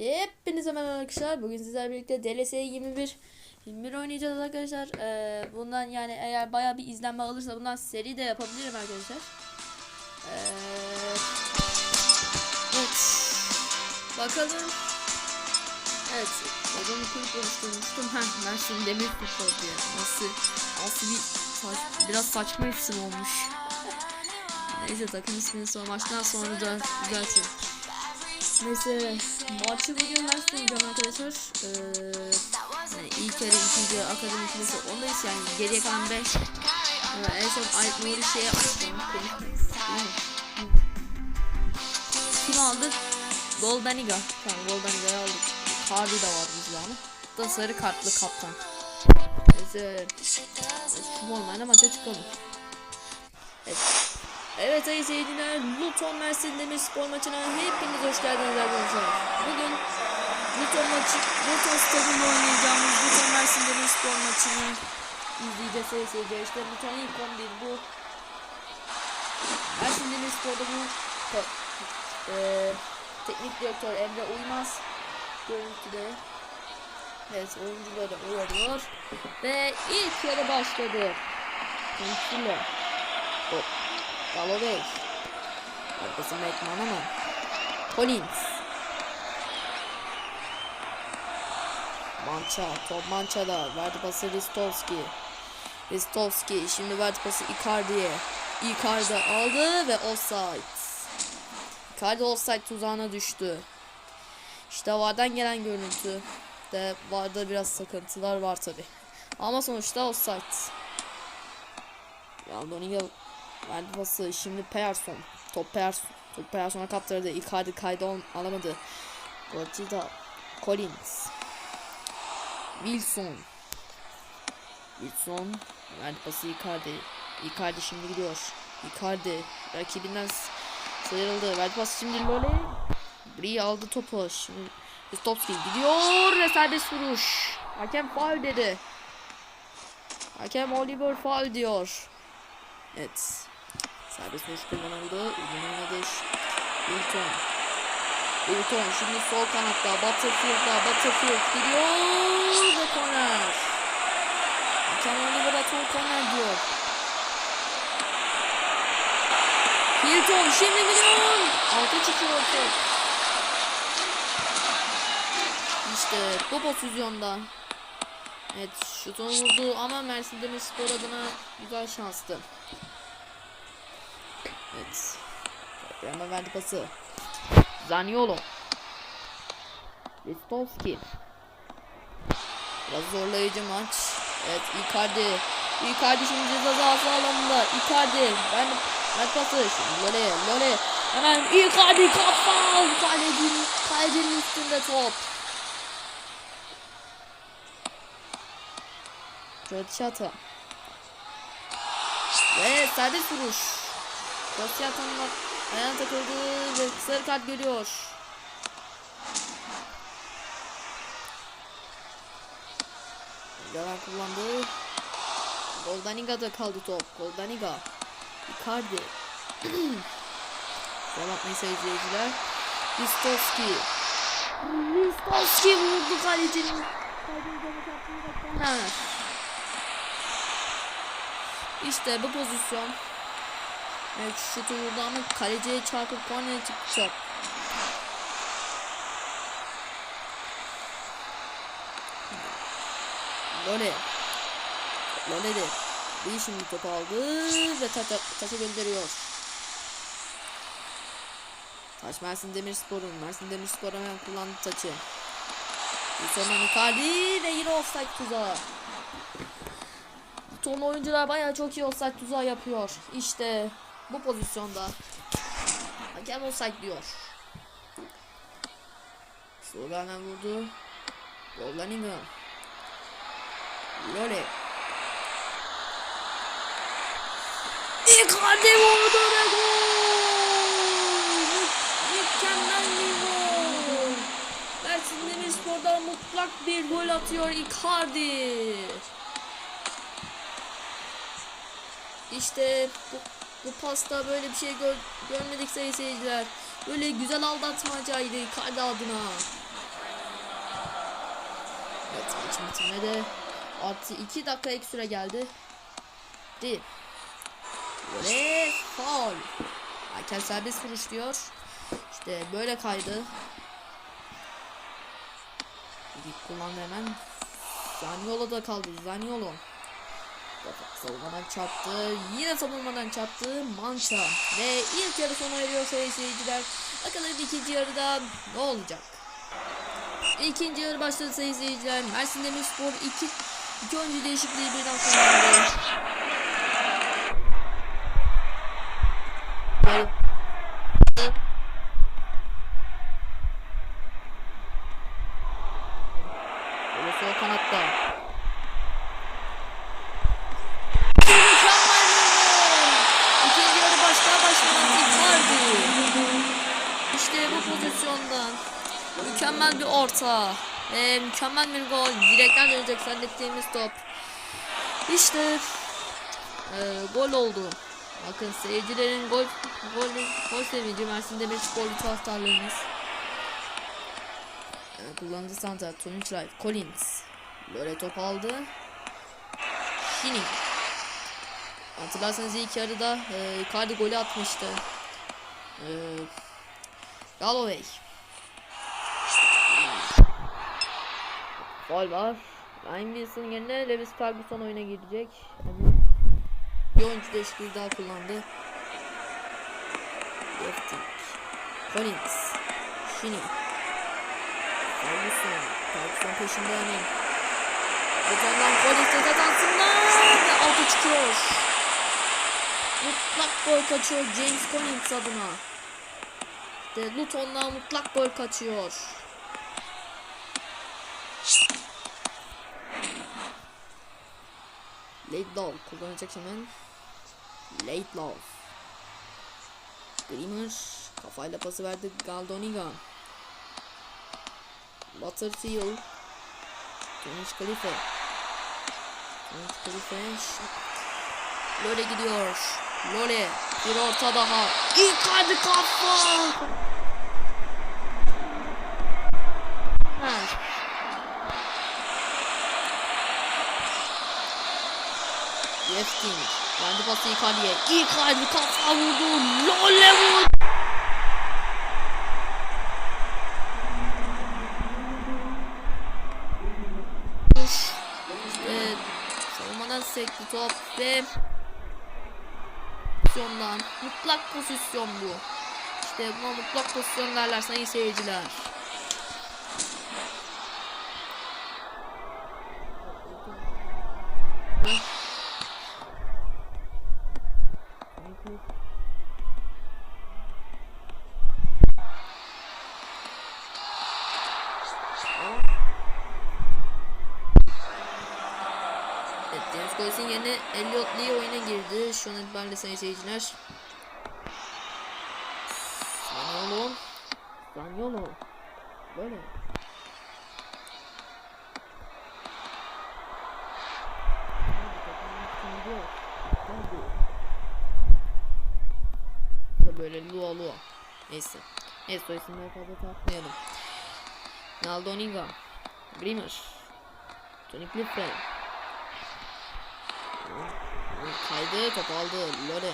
Hepinize merhaba arkadaşlar. Bugün sizlerle birlikte DLS 21 21 oynayacağız arkadaşlar. Ee, bundan yani eğer baya bir izlenme alırsa bundan seri de yapabilirim arkadaşlar. Ee, evet. Bakalım. Evet. Odamı kurup oluşturmuştum. Heh, Mersin Demir Futbol diye. Nasıl, nasıl bir saç, biraz saçma isim olmuş. Neyse takım ismini son maçtan sonra da düzelteyim. Neyse maçı bugün ben sunacağım arkadaşlar. Ee, yani ilk yarı ikinci akademi ikilisi ondayız yani geriye kalan 5. Ee, en son Ayıp Nuri şeye açtım. Kim aldık? Goldaniga. Tamam Goldaniga'yı aldık. Cardi de var bizde da sarı kartlı kaptan. Neyse. Şu olmayla maça çıkalım. Evet. Evet sayın seyirciler, Luton Mersin Demir spor maçına hepiniz hoş geldiniz arkadaşlar. Bugün Luton maçı, Luton stadında oynayacağımız Luton Mersin Demir spor maçını izleyeceğiz sayın seyirciler. İşte Luton ilk 11 bu. Mersin Demir bu te, e, teknik direktör Emre Uymaz görüntüde. Evet oyuncuları uyarıyor. Ve ilk yarı başladı. Konuştular. Oh. Galloway. Arkası McMahon ama. Collins. Mança. Top Mança'da. Verdi pası Ristovski. Ristovski. Şimdi verdi pası Icardi'ye. Icardi aldı ve offside. Icardi offside tuzağına düştü. İşte vardan gelen görüntü. De varda biraz sıkıntılar var tabi. Ama sonuçta offside. Randoniga verdi pası. Şimdi Persson. Top Persson. Top Persson'a kaptırdı. Icardi kaydı ol- alamadı. Gordita. Collins. Wilson. Wilson. Verdi pası Icardi. Icardi şimdi gidiyor. Icardi rakibinden sıyrıldı. Verdi pası şimdi Lole. Bri aldı topu. Şimdi Ristovski gidiyor ve serbest vuruş. Hakem faul dedi. Hakem Oliver faul diyor. Evet. Serbest vuruş kullanıldı. Uzun oynadı. Wilton. Wilton şimdi sol kanatta. Butterfield'da. Butterfield gidiyor ve korner. Hakem Oliver Aton korner diyor. Hilton şimdi gidiyor. Altı çıkıyor. İşte bu pozisyonda. Evet şutunu vurdu ama Mersin Demirspor adına güzel şanstı. Evet. Hemen verdi pası. Zaniolo. Ristovski. Biraz zorlayıcı maç. Evet Icardi. Icardi şimdi ceza sahası alanında. Icardi. Ben ver pası. Şimdi Lole. Lole. Hemen Icardi kafa. Kalecinin, kalecinin üstünde top. Rötşata. Ve serbest vuruş. Rötşata'nın ayağına takıldı ve sarı kart görüyor. Yalan kullandı. Goldaniga'da kaldı top. Goldaniga. Icardi. Kusura bakmayın sayın izleyiciler. Ristovski. Ristovski vurdu kalecinin. Ha. İşte bu pozisyon. Evet şutu vurdu ama kaleciye çarpıp kornere çıkacak. Lole. Lole de. Bir şimdi top aldı ve taça, taça gönderiyor. Taç Mersin Demirspor'un. Mersin Demirspor hemen kullandı taçı. Sonra Icardi ve yine offside tuzağı. Ton oyuncular bayağı çok iyi offside tuzağı yapıyor. İşte bu pozisyonda. Hakem offside diyor. Slogan'a vurdu. Gollaninga. Lole. Icardi vurdu ve gol! Mü- Mükemmel bir gol! Mersin Demirspor'dan mutlak bir gol atıyor Icardi. İşte bu, bu pasta böyle bir şey gör, görmedik sayın seyirciler. Böyle güzel aldatmacaydı Icardi adına. Evet maçın bitimine de artı 2 dakika ek süre geldi. Di. Ve faul. Hakem serbest vuruş diyor. İşte böyle kaydı. Kullandı hemen. Zaniolo da kaldı. Zaniolo. Savunmadan çarptı. Yine savunmadan çarptı. Mança. Ve ilk yarı sona eriyor sayın seyirciler. Bakalım ikinci yarıda ne olacak? İkinci yarı başladı sayın seyirciler. Mersin Demirspor 2 iki oyuncu değişikliği birden kullandı. Yarı- Böyle sol kanatta. Mükemmel bir gol. İkinci yarı başlar başlamaz Icardi. İşte bu pozisyondan mükemmel bir orta ve mükemmel bir gol. Direkten dönecek zannettiğimiz top. İşte e, gol oldu. Bakın seyircilerin gol gol gol sevinci Mersin Demirsporlu taraftarlarımız. E, kullanıcı Santa, Tony Drive, Collins. Böyle top aldı. Şini. Hatırlarsanız ilk yarıda e, Icardi golü atmıştı. E, Galloway. Gol var. Ryan Wilson yerine Lewis Ferguson oyuna girecek. Bir oyuncu değişikliği daha kullandı. Lefty. Collins. Shini. Ferguson. Ferguson peşinde hemen. Butondan Collins ceza sahasından ve alta çıkıyor. Mutlak gol kaçıyor James Collins adına. İşte Luton'dan mutlak gol kaçıyor. Laidlaw kullanacak hemen. Laidlaw. Grimmer kafayla pası verdi Galdoniga. Butterfield. Tonic Khalife. Tonic Khalife. Lole gidiyor. Lole. Bir orta daha. Icardi kafa. Ha. Lefting. Verdi pası Icardi'ye. Icardi kafa vurdu. Lole vurdu. İşte savunmadan sekti top ve pozisyondan mutlak pozisyon bu. İşte buna mutlak pozisyon derler sayın seyirciler. Evet, James Collins'in yerine Elliot Lee oyuna girdi. Şu an itibariyle sayın seyirciler. Zaniolo. Zaniolo. Böyle. Da Böyle Lua Lua. Neyse. Neyse o isimleri fazla takmayalım. Naldoniga. Grimmer. Tony Clifford. Kaydı top aldı Lore.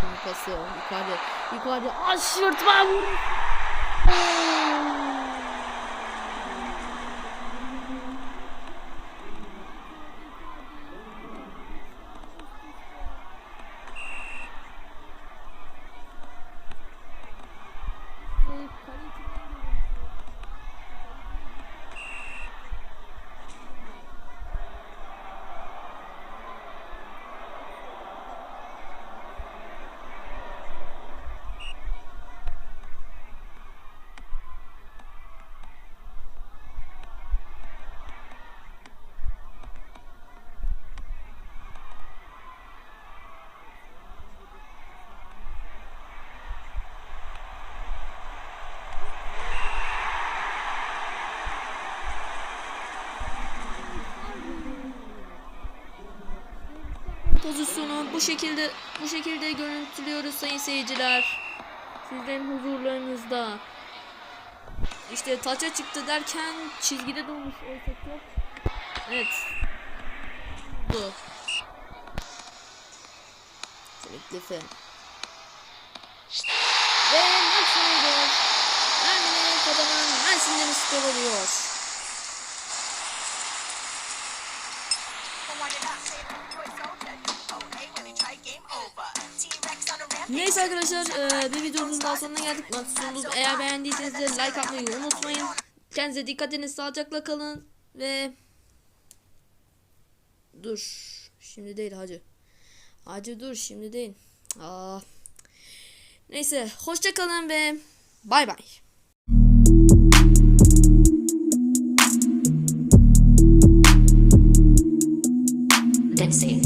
Şimdi pası yukarıda yukarıda aşırtma Pozisyonu bu şekilde bu şekilde görüntülüyoruz sayın seyirciler. Sizlerin huzurlarınızda. işte taça çıktı derken çizgide durmuş oysa top. Evet. Bu. Teklifi. Ve maç sonu. Ermeni'nin kazanan Mersin'den spor oluyor. Neyse arkadaşlar eee, bir videonun daha sonuna geldik. Sonumuz eğer beğendiyseniz de like atmayı unutmayın. Kendinize dikkat edin. Sağlıcakla kalın. Ve dur. Şimdi değil hacı. Hacı dur şimdi değil. Aa. Neyse hoşça kalın ve bay bay. See.